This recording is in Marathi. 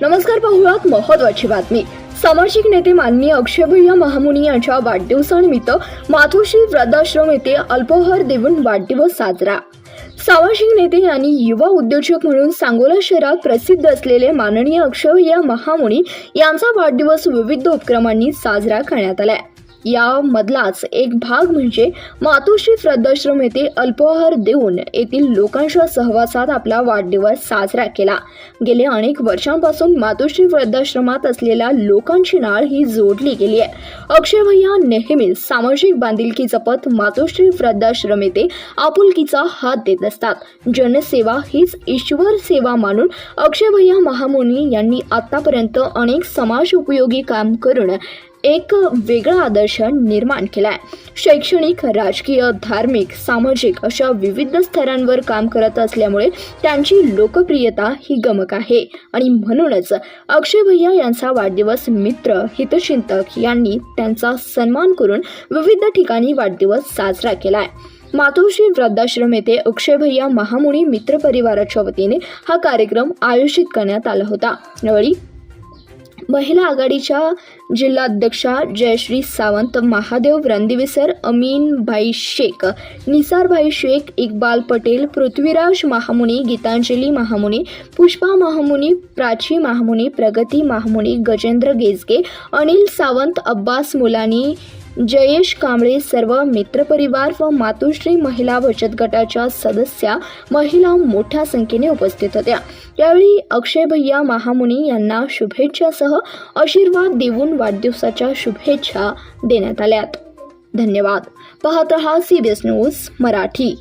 नमस्कार पाहुयात महत्वाची बातमी. सामाजिक नेते माननीय अक्षयभैया महामुनी यांच्या वाढदिवसानिमित्त मातोश्री वृद्धाश्रम येथे अल्पोहार देऊन वाढदिवस साजरा. सामाजिक नेते यांनी युवा उद्योजक म्हणून सांगोला शहरात प्रसिद्ध असलेले माननीय अक्षयभैया महामुनी यांचा वाढदिवस विविध उपक्रमांनी साजरा करण्यात आलाय. यामधलाच एक भाग म्हणजे मातोश्री वृद्धाश्रम येथे अल्पोहार देऊन येथील लोकांच्या सहवासात आपला वाढदिवस साजरा केला. गेल्या अनेक वर्षांपासून मातोश्री वृद्धाश्रमात असलेल्या लोकांची नाळ ही जोडली गेली आहे. अक्षय भैया नेहमीच सामाजिक बांधिलकी जपत मातोश्री वृद्धाश्रम येथे आपुलकीचा हात देत असतात. जनसेवा हीच ईश्वर सेवा मानून अक्षय भैया महामुनी यांनी आतापर्यंत अनेक समाज उपयोगी काम करून एक वेगळा आदर्श निर्माण केला आहे शैक्षणिक राजकीय धार्मिक सामाजिक अशा विविध स्तरांवर काम करत असल्यामुळे त्यांची लोकप्रियता ही गमक आहे. आणि म्हणूनच अक्षय भैया यांचा वाढदिवस मित्र हितचिंतक यांनी त्यांचा सन्मान करून विविध ठिकाणी वाढदिवस साजरा केला आहे मातोश्री वृद्धाश्रम येथे अक्षय भैया महामुनी मित्र परिवाराच्या वतीने हा कार्यक्रम आयोजित करण्यात आला होता. यावेळी महिला आघाडीच्या जिल्हाध्यक्षा जयश्री सावंत महादेव रणदिवेसर अमीनभाई शेख निसारभाई शेख इकबाल पटेल पृथ्वीराज महामुनी गीतांजली महामुनी पुष्पा महामुनी प्राची महामुनी प्रगती महामुनी गजेंद्र गेजगे अनिल सावंत अब्बास मुलानी जयेश कांबळे सर्व मित्रपरिवार व मातुश्री महिला बचत गटाच्या सदस्या महिला मोठ्या संख्येने उपस्थित होत्या. यावेळी अक्षय भैया महामुनी यांना शुभेच्छासह आशीर्वाद देऊन वाढदिवसाच्या शुभेच्छा देण्यात आल्यात. धन्यवाद. पाहत रहा C B S news Marathi.